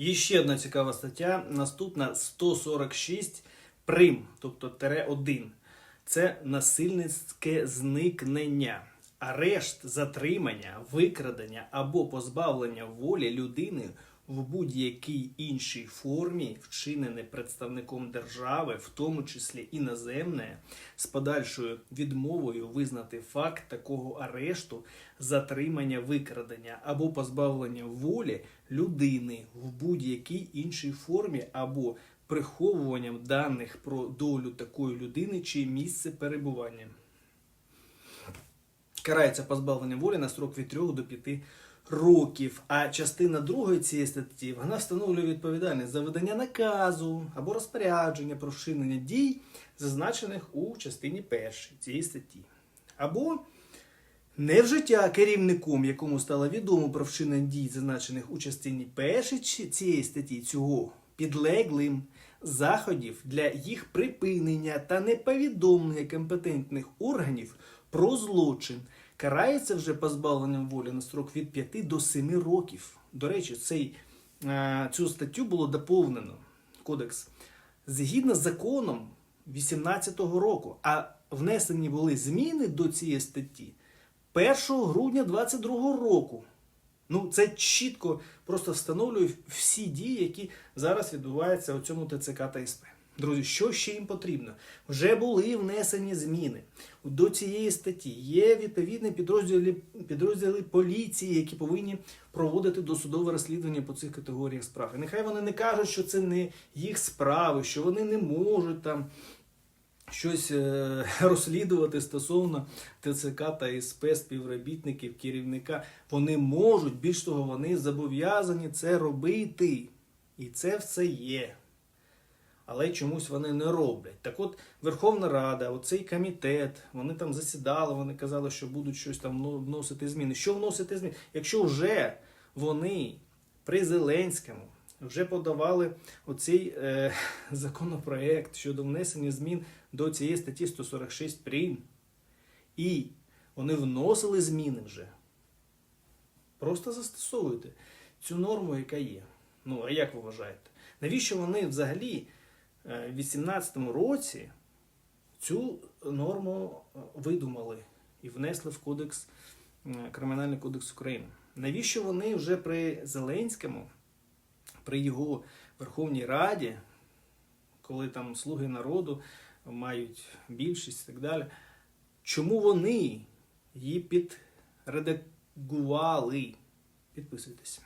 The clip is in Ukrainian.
І ще одна цікава стаття. Наступна 146 прим, тобто тире 1. Це насильницьке зникнення, арешт, затримання, викрадення або позбавлення волі людини в будь-якій іншій формі, вчинене представником держави, в тому числі іноземне, з подальшою відмовою визнати факт такого арешту, затримання, викрадення або позбавлення волі людини в будь-якій іншій формі або приховуванням даних про долю такої людини чи місце перебування. Карається позбавлення волі на строк від 3 до 5 років. А частина другої цієї статті вона встановлює відповідальність за видання наказу або розпорядження про вчинення дій, зазначених у частині першій цієї статті. Або невжиття керівником, якому стало відомо про вчинення дій, зазначених у частині першій цієї статті, цього підлеглим заходів для їх припинення та неповідомлення компетентних органів про злочин карається вже позбавленням волі на строк від 5 до 7 років. До речі, цей, е, цю статтю було доповнено кодекс згідно з законом 18-го року, а внесені були зміни до цієї статті 1 грудня 22-го року. Ну, це чітко просто встановлює всі дії, які зараз відбуваються у цьому ТЦК та СП. Друзі, що ще їм потрібно? Вже були внесені зміни до цієї статті. Є відповідні підрозділи, підрозділи поліції, які повинні проводити досудове розслідування по цих категоріях справ. І нехай вони не кажуть, що це не їх справи, що вони не можуть там щось е, розслідувати стосовно ТЦК та СП, співробітників, керівника. Вони можуть, більш того, вони зобов'язані це робити. І це все є. Але чомусь вони не роблять. Так от Верховна Рада, оцей комітет, вони там засідали, вони казали, що будуть щось там вносити зміни. Що вносити зміни? Якщо вже вони при Зеленському вже подавали оцей е, законопроект щодо внесення змін до цієї статті 146 прим. І вони вносили зміни вже. Просто застосовуйте цю норму, яка є. Ну, а як ви вважаєте? Навіщо вони взагалі е, в 2018 році цю норму е, видумали і внесли в кодекс, е, Кримінальний кодекс України? Навіщо вони вже при Зеленському, при його Верховній Раді, коли там слуги народу мають більшість і так далі, чому вони її підредагували? Підписуйтесь.